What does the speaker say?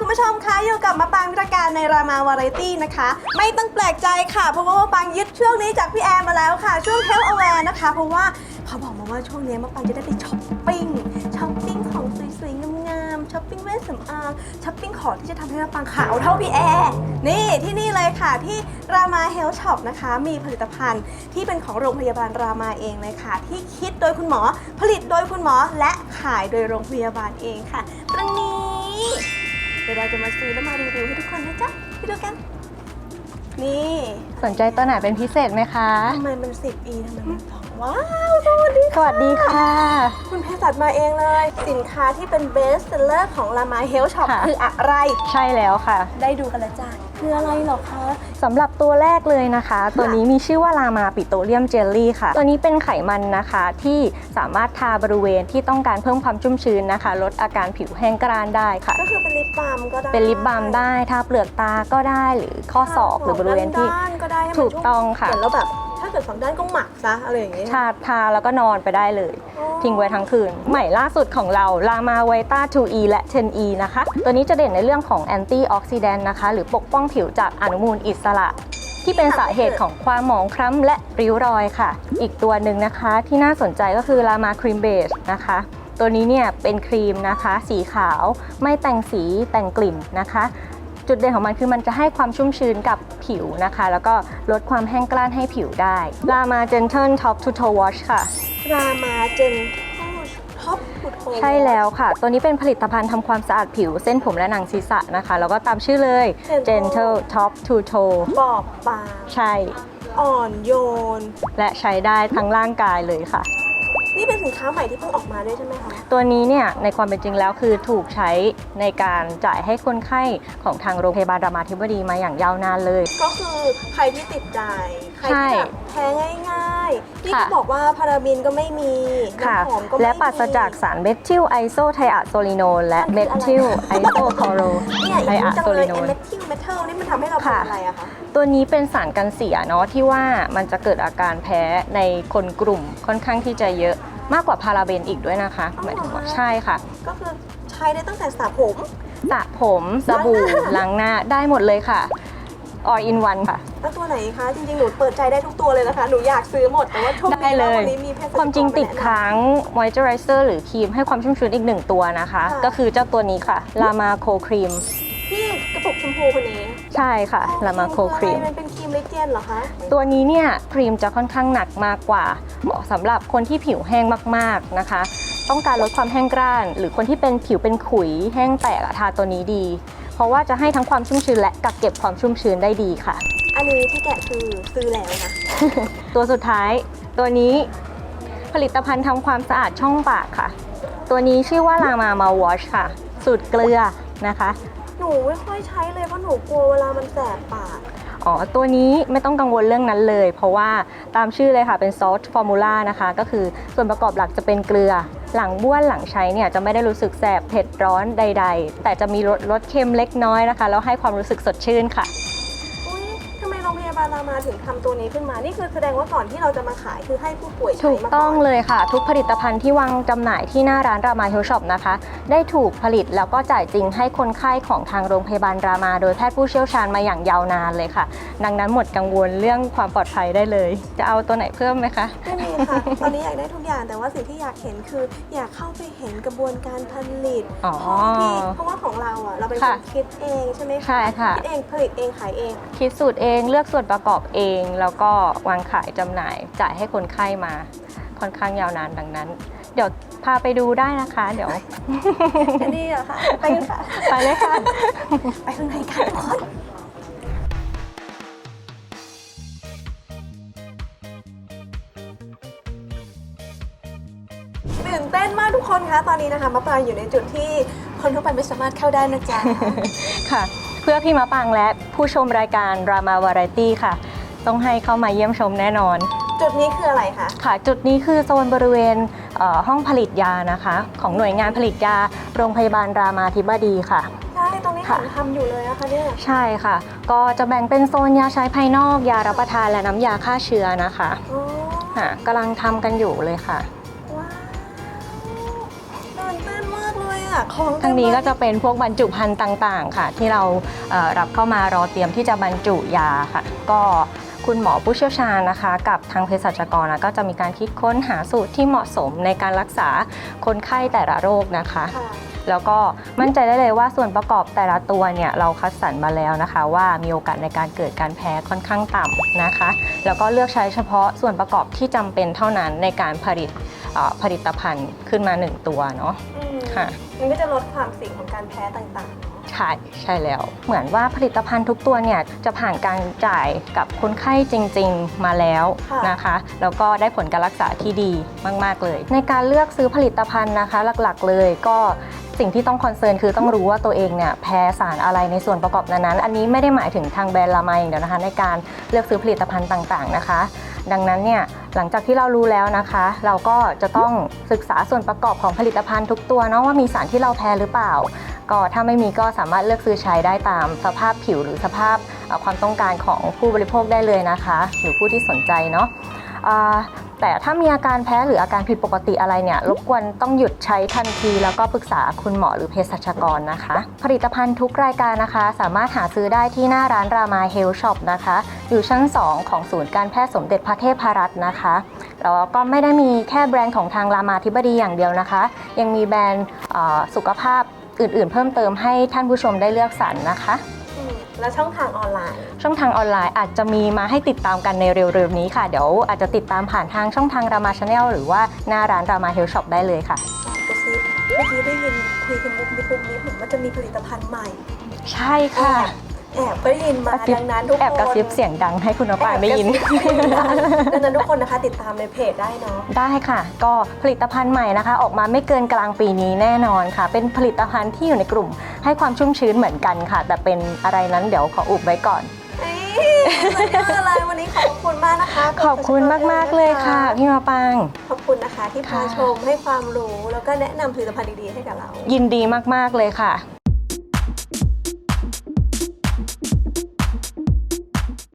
คุณผู้ชมคะอยู่กับมาปางวิรการในรามาวาไรตี้นะคะ ไม่ต้องแปลกใจค่ะ เพราะว่ามาปางยึดช่วงนี้จากพี่แอมมาแล้วค่ะ ช่วงเทลเอาแวร์นะคะ เพราะว่าเขาบอกมาว่าช่วงนี้มาปางจะได้ไปช้อปปิ้งช้อปปิ้งของสวยๆงามๆช้อปปิ้งเวชสำอางช้อปปิ้งของที่จะทำให้มาปางขาวเท่าพี่แอร์นี่ที่นี่เลยค่ะที่รามาเฮลช็อปนะคะ มีผลิตภัณฑ์ที่เป็นของโรงพยาบาลรามาเองเลยค่ะ ที่คิดโดยคุณหมอ ผลิตโดยคุณหมอและขายโดยโรงพยาบาลเองค่ะตรงนี้ เดี๋ยวเราจะมาซื้อแล้วมารีวิวให้ทุกคนนะจ๊ะไปดูกัน นี่สนใจตัวไหนเป็นพิเศษไหมคะ ทำไมมันสิบอีทำไมมันสองว้าวสวัสดีสวัสดีค่ะ คุณเพชรจัดมาเองเลย สินค้าที่เป็นเบสเซลเลอร์ของลามาเฮลช็อปค่ะ คืออะไร ใช่แล้วค่ะ ได้ดูกันแล้วจ้ะ คืออะไรเหรอคะสำหรับตัวแรกเลยนะคะ ตัวนี้มีชื่อว่าลามาปิโตรเลียมเจลลี่ค่ะ ตัวนี้เป็นไขมันนะคะที่สามารถทาบริเวณที่ต้องการเพิ่มความชุ่มชื้นนะคะ ลดอาการผิวแห้งกร้านได้ค่ะ ก็คือเป็นลิปบาล์มก็ได้เป็นลิปบาล์มได้ทาเปลือกตาก็ได้หรือข้อศอกหรือบริเวณที่ด้านๆก็ได้ให้มันถูกต้องค่ะเหมือนเราแบบ ถ้าเกิดสองด้านก็หมักซะอะไรอย่างเงี้ยทาทาแล้วก็นอนไปได้เลย อ๋อ ทิ้งไว้ทั้งคืน ใหม่ล่าสุดของเราลามาไวต้า 2E และ 10E นะคะ ตัวนี้จะเด่นในเรื่องของแอนตี้ออกซิแดนต์นะคะ หรือปกป้องผิวจากอนุมูลอิสระ ที่เป็นสาเหตุของความหมองคล้ำและริ้วรอยค่ะ อีกตัวหนึ่งนะคะ ที่น่าสนใจก็คือลามาครีมเบสนะคะ ตัวนี้เนี่ยเป็นครีมนะคะ สีขาวไม่แต่งสีแต่งกลิ่นนะคะ จุดเด่นของมันคือมันจะให้ความชุ่มชื้นกับผิวนะคะ แล้วก็ลดความแห้งกร้านให้ผิวได้ลามาเจนเทิลท็อปทูโทวอชค่ะรามาเจนท็อปพุทโธใช่แล้วค่ะ ตัวนี้เป็นผลิตภัณฑ์ทำความสะอาดผิวเส้นผมและหนังศีรษะนะคะ แล้วก็ตามชื่อเลย Gentle Top to Toe บอบบางใช่ อ่อนโยน และใช้ได้ทั้งร่างกายเลยค่ะ นี่เป็นสินค้าใหม่ที่เพิ่งออกมาด้วยใช่ไหมคะ ตัวนี้เนี่ยในความเป็นจริงแล้วคือถูกใช้ในการจ่ายให้คนไข้ของทางโรงพยาบาลรามาธิบดีมาอย่างยาวนานเลย ก็คือใครที่ติดใจใครใช่ที่แบบแพ้ง่ายๆที่ค่ะเขาบอกว่าพาราบินก็ไม่มีค่ะน้ำหอมก็ไม่มีและปราศจากสารเมทิลไอโซไทอะโซลิโนนและมันเมคืออะไรทิลไอโซคอโรเนี่ยไทอีกอะจังโซเลลิยโนเอนเมทิลเมทัลนี่มันทำให้เราเป็นค่ะอะไรอะคะตัวนี้เป็นสารกันเสียเนาะที่ว่ามันจะเกิดอาการแพ้ในคนกลุ่มค่อนข้างที่จะเยอะ มากกว่าพาราเบนอีกด้วยนะคะ หมายถึงว่าใช่ค่ะ ก็คือใช้ได้ตั้งแต่สระผม สระผมสบู่ล้างหน้าได้หมดเลยค่ะ all in one ค่ะ แล้วตัวไหนคะ จริงๆ หนูเปิดใจได้ทุกตัวเลยนะคะ หนูอยากซื้อหมด แต่ว่าช่วงได้นี้เลว่ายวันนี้มีเภสัชกรความจริงติดแนะนำค้าง moisturizer หรือครีมให้ความชุ่มชื้นอีกหนึ่งตัวนะคะค่ะก็คือเจ้าตัวนี้ค่ะ Lama Co Cream ที่กระปุกชมพูคนนี้ใช่ค่ะ Lama Co อ Cream ะไรมันเป็นครีมลิเจนเหรอคะตัวนี้เนี่ยครีมจะค่อนข้างหนักมากกว่า เหมาะสำหรับคนที่ผิวแห้งมากๆนะคะ ต้องการลดความแห้งกร้าน หรือคนที่เป็นผิวเป็นขุยแห้งแตกอะทาตัวนี้ดี เพราะว่าจะให้ทั้งความชุ่มชื้นและกักเก็บความชุ่มชื้นได้ดีค่ะ อันนี้ที่แกะคือซื้อแล้วนะตัวสุดท้ายตัวนี้ผลิตภัณฑ์ทำความสะอาดช่องปากค่ะ ตัวนี้ชื่อว่า Lama m o u t Wash ค่ะ สูตรเกลือนะคะ หนูไม่ค่อยใช้เลยเพราะหนูกลัวเวลามันแสบปาก อ๋อ ตัวนี้ไม่ต้องกังวลเรื่องนั้นเลย เพราะว่าตามชื่อเลยค่ะเป็นซอสฟอร์มูล่านะคะ ก็คือส่วนประกอบหลักจะเป็นเกลือ หลังบ้วนหลังใช้เนี่ยจะไม่ได้รู้สึกแสบเผ็ดร้อนใด ๆ แต่จะมีรสรสเค็มเล็กน้อยนะคะ แล้วให้ความรู้สึกสดชื่นค่ะำไมโรงพยาบาลรามาถึงทำตัวนี้ขึ้นมา นี่คือแสดงว่าก่อนที่เราจะมาขายคือให้ผู้ป่วยใช้ถูกมาต้องก่อนเลยค่ะ ทุกผลิตภัณฑ์ที่วางจำหน่ายที่หน้าร้านรามาเฮลช็อปนะคะ ได้ถูกผลิตแล้วก็จ่ายจริงให้คนไข้ของทางโรงพยาบาลรามา โดยแพทย์ผู้เชี่ยวชาญมาอย่างยาวนานเลยค่ะ ดังนั้นหมดกังวลเรื่องความปลอดภัยได้เลย จะเอาตัวไหนเพิ่มไหมคะ ไม่มีค่ะ ตอนนี้อยากได้ทุกอย่างแต่ว่าสิ่งที่อยากเห็นคือ อยากเข้าไปเห็นกระบวนการผลิตอ๋อที่เพราะว่าของ เราอะ เราเป็นคค่ะนคิดเองใช่ไหมคะใช่ค่ะ คิดเองผลิตเองขายเอง คิดสูตรเองเลือกส่วนประกอบเอง แล้วก็วางขายจำหน่าย จ่ายให้คนไข้มา ค่อนข้างยาวนานดังนั้น เดี๋ยวพาไปดูได้นะคะ เดี๋ยวอันนี้เหรอคะไปกันค่ะ ไปเลยค่ะ ไปข้างในกันทุกคนตื่น ทุกคนคะตอนนี้นะคะมะปรางอยู่ในจุดที่คนทั่วไปไม่สามารถเข้าได้นะจ๊ะ ค่ะ เพื่อพี่มะปังและผู้ชมรายการรามาวาไรตี้ค่ะ ต้องให้เข้ามาเยี่ยมชมแน่นอน จุดนี้คืออะไรคะ ค่ะ จุดนี้คือโซนบริเวณเอ่อห้องผลิตยานะคะ ของหน่วยงานผลิตยาโรงพยาบาลรามาธิบดีค่ะ ใช่ ตรงนี้ค่ะ เห็นทำอยู่เลยนะคะเนี่ย ใช่ค่ะ ก็จะแบ่งเป็นโซนยาใช้ภายนอก ยารับประทานและน้ำยาฆ่าเชื้อนะคะอ๋อ ค่ะกำลังทำกันอยู่เลยค่ะาวตื่นเต้นมากเลยอะของเต็มทางนี้ก็เลยจะเป็นพวกบรรจุภัณฑ์ต่างๆ ค่ะ ที่เราเอ่อรับเข้ามารอเตรียมที่จะบรรจุยาค่ะ ก็คุณหมอผู้เชี่ยวชาญนะคะ กับทางเภสัชกรนะก็จะมีการคิดค้นหาสูตรที่เหมาะสมในการรักษาคนไข้แต่ละโรคนะคะค่ะแล้วก็มั่นใจได้เลยว่าส่วนประกอบแต่ละตัวเนี่ยเราคัดสรรมาแล้วนะคะ ว่ามีโอกาสในการเกิดการแพ้ค่อนข้างต่ำนะคะ แล้วก็เลือกใช้เฉพาะส่วนประกอบที่จำเป็นเท่านั้นในการผลิตเอ่อผลิตภัณฑ์ขึ้นมา 1 ตัวเนาะอืม ค่ะ มันก็จะลดความเสี่ยงของการแพ้ต่างๆเนาะใช่ใช่แล้ว เหมือนว่าผลิตภัณฑ์ทุกตัวเนี่ยจะผ่านการจ่ายกับคนไข้จริง ๆมาแล้วนะคะ แล้วก็ได้ผลการรักษาที่ดีมาก ๆ เลย ในการเลือกซื้อผลิตภัณฑ์นะคะ หลักๆ เลยก็สิ่งที่ต้องคอนเซิร์นคือต้องรู้ว่าตัวเองเนี่ยแพ้สารอะไรในส่วนประกอบนั้นๆอันนี้ไม่ได้หมายถึงทางแบรนด์ลามาอย่างเดียวนะคะ ในการเลือกซื้อผลิตภัณฑ์ต่างๆนะคะ ดังนั้นเนี่ยหลังจากที่เรารู้แล้วนะคะ เราก็จะต้องศึกษาส่วนประกอบของผลิตภัณฑ์ทุกตัวเนาะว่ามีสารที่เราแพ้หรือเปล่า ก็ถ้าไม่มีก็สามารถเลือกซื้อใช้ได้ตามสภาพผิวหรือสภาพความต้องการของผู้บริโภคได้เลยนะคะ หรือผู้ที่สนใจเนาะ แต่ถ้ามีอาการแพ้หรืออาการผิดปกติอะไรเนี่ยรบกวนต้องหยุดใช้ทันที แล้วก็ปรึกษาคุณหมอหรือเภสัชกรนะคะ ผลิตภัณฑ์ทุกรายการนะคะ สามารถหาซื้อได้ที่หน้าร้านรามาเฮลช็อปนะคะ อยู่ชั้น 2 ของศูนย์การแพทย์สมเด็จพระเทพรัตน์นะคะแล้วก็ไม่ได้มีแค่แบรนด์ของทางรามาธิบดีอย่างเดียวนะคะ ยังมีแบรนด์สุขภาพอื่นๆ เพิ่มเติมให้ท่านผู้ชมได้เลือกสรรนะคะ แล้วช่องทางออนไลน์ ช่องทางออนไลน์อาจจะมีมาให้ติดตามกันในเร็วๆนี้ค่ะ เดี๋ยวอาจจะติดตามผ่านทางช่องทางรามาชาแนลหรือว่าหน้าร้านรามาเฮลช็อปได้เลยค่ะกระซิบเมื่อกี้ได้ยินคุยกันมุกนิดมุกนิดเหมือนว่าจะมีผลิตภัณฑ์ใหม่ ใช่ค่ะ แอบก็ได้ยินมากระซิบดังนั้นทุกคนแอบกระซิบเสียงดังให้คุณน้ำปางได้ยินแอบกระซิบเสียงดังดังนั้นทุกคนนะคะติดตามในเพจได้เนาะได้ค่ะ ก็ผลิตภัณฑ์ใหม่นะคะ ออกมาไม่เกินกลางปีนี้แน่นอนค่ะ เป็นผลิตภัณฑ์ที่อยู่ในกลุ่ม ให้ความชุ่มชื้นเหมือนกันค่ะ แต่เป็นอะไรนั้นเดี๋ยวขออุบไว้ก่อนเอ้ยสุดยอดเลยวันนี้ขอบคุณมากนะคะ ขอบคุณมาก ๆ เลยค่ะ พี่มาปางขอบคุณนะคะที่พาค่ะชมให้ความรู้แล้วก็แนะนำผลิตภัณฑ์ดีๆให้กับเรา ยินดีมาก ๆ เลยค่ะ